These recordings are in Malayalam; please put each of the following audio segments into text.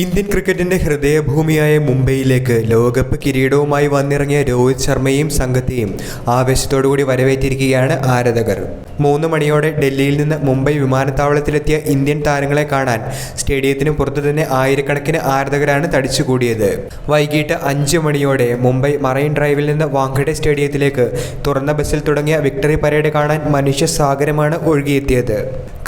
ഇന്ത്യൻ ക്രിക്കറ്റിന്റെ ഹൃദയഭൂമിയായ മുംബൈയിലേക്ക് ലോകകപ്പ് കിരീടവുമായി വന്നിറങ്ങിയ രോഹിത് ശർമ്മയും സംഘത്തെയും ആവേശത്തോടുകൂടി വരവേറ്റിരിക്കുകയാണ് ആരാധകർ. മൂന്ന് മണിയോടെ ഡൽഹിയിൽ നിന്ന് മുംബൈ വിമാനത്താവളത്തിലെത്തിയ ഇന്ത്യൻ താരങ്ങളെ കാണാൻ സ്റ്റേഡിയത്തിന് പുറത്തു തന്നെ ആയിരക്കണക്കിന് ആരാധകരാണ് തടിച്ചുകൂടിയത്. വൈകിട്ട് അഞ്ച് മണിയോടെ മുംബൈ മറൈൻ ഡ്രൈവിൽ നിന്ന് വാങ്കഡെ സ്റ്റേഡിയത്തിലേക്ക് തുറന്ന ബസ്സിൽ തുടങ്ങിയ വിക്ടറി പരേഡ് കാണാൻ മനുഷ്യ സാഗരമാണ് ഒഴുകിയെത്തിയത്.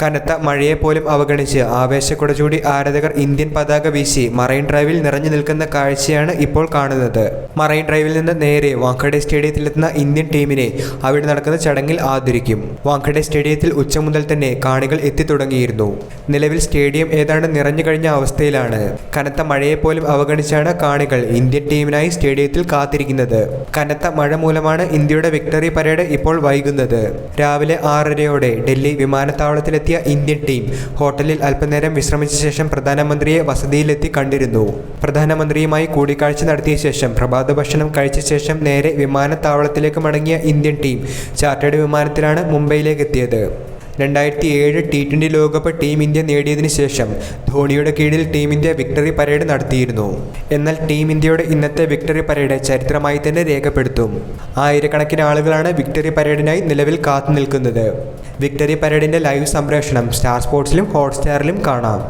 കനത്ത മഴയെ പോലും അവഗണിച്ച് ആവേശക്കുടചൂടി ആരാധകർ ഇന്ത്യൻ പതാക വീശി മറൈൻ ഡ്രൈവിൽ നിറഞ്ഞു നിൽക്കുന്ന കാഴ്ചയാണ് ഇപ്പോൾ കാണുന്നത്. മറൈൻ ഡ്രൈവിൽ നിന്ന് നേരെ വാങ്കഡെ സ്റ്റേഡിയത്തിലെത്തുന്ന ഇന്ത്യൻ ടീമിനെ അവിടെ നടക്കുന്ന ചടങ്ങിൽ ആദരിക്കും. വാങ്കഡെ സ്റ്റേഡിയത്തിൽ ഉച്ച മുതൽ തന്നെ കാണികൾ എത്തിത്തുടങ്ങിയിരുന്നു. നിലവിൽ സ്റ്റേഡിയം ഏതാണ്ട് നിറഞ്ഞു കഴിഞ്ഞ അവസ്ഥയിലാണ്. കനത്ത മഴയെ പോലും അവഗണിച്ചാണ് കാണികൾ ഇന്ത്യൻ ടീമിനായി സ്റ്റേഡിയത്തിൽ കാത്തിരിക്കുന്നത്. കനത്ത മഴ മൂലമാണ് ഇന്ത്യയുടെ വിക്ടറി പരേഡ് ഇപ്പോൾ വൈകുന്നത്. രാവിലെ ആറരയോടെ ഡൽഹി വിമാനത്താവളത്തിലെത്തിയ ഇന്ത്യൻ ടീം ഹോട്ടലിൽ അല്പനേരം വിശ്രമിച്ച ശേഷം പ്രധാനമന്ത്രിയെ വസതിയിലെത്തി കണ്ടിരുന്നു. പ്രധാനമന്ത്രിയുമായി കൂടിക്കാഴ്ച നടത്തിയ ശേഷം പ്രഭാത ഭക്ഷണം കഴിച്ച ശേഷം നേരെ വിമാനത്താവളത്തിലേക്ക് മടങ്ങിയ ഇന്ത്യൻ ടീം ചാർട്ടേഡ് വിമാനത്തിലാണ് മുംബൈയിലേക്ക് എത്തിയത് രണ്ടായിരത്തി ഏഴ് ടി ട്വന്റി ലോകകപ്പ് ടീം ഇന്ത്യ നേടിയതിനു ശേഷം ധോണിയുടെ കീഴിൽ ടീം ഇന്ത്യ വിക്ടറി പരേഡ് നടത്തിയിരുന്നു. എന്നാൽ ടീം ഇന്ത്യയുടെ ഇന്നത്തെ വിക്ടറി പരേഡ് ചരിത്രമായി തന്നെ രേഖപ്പെടുത്തും. ആയിരക്കണക്കിന് ആളുകളാണ് വിക്ടറി പരേഡിനായി നിലവിൽ കാത്തു നിൽക്കുന്നത് വിക്ടറി പരേഡിന്റെ ലൈവ് സംപ്രേഷണം സ്റ്റാർ സ്പോർട്സിലും ഹോട്ട്സ്റ്റാറിലും കാണാം.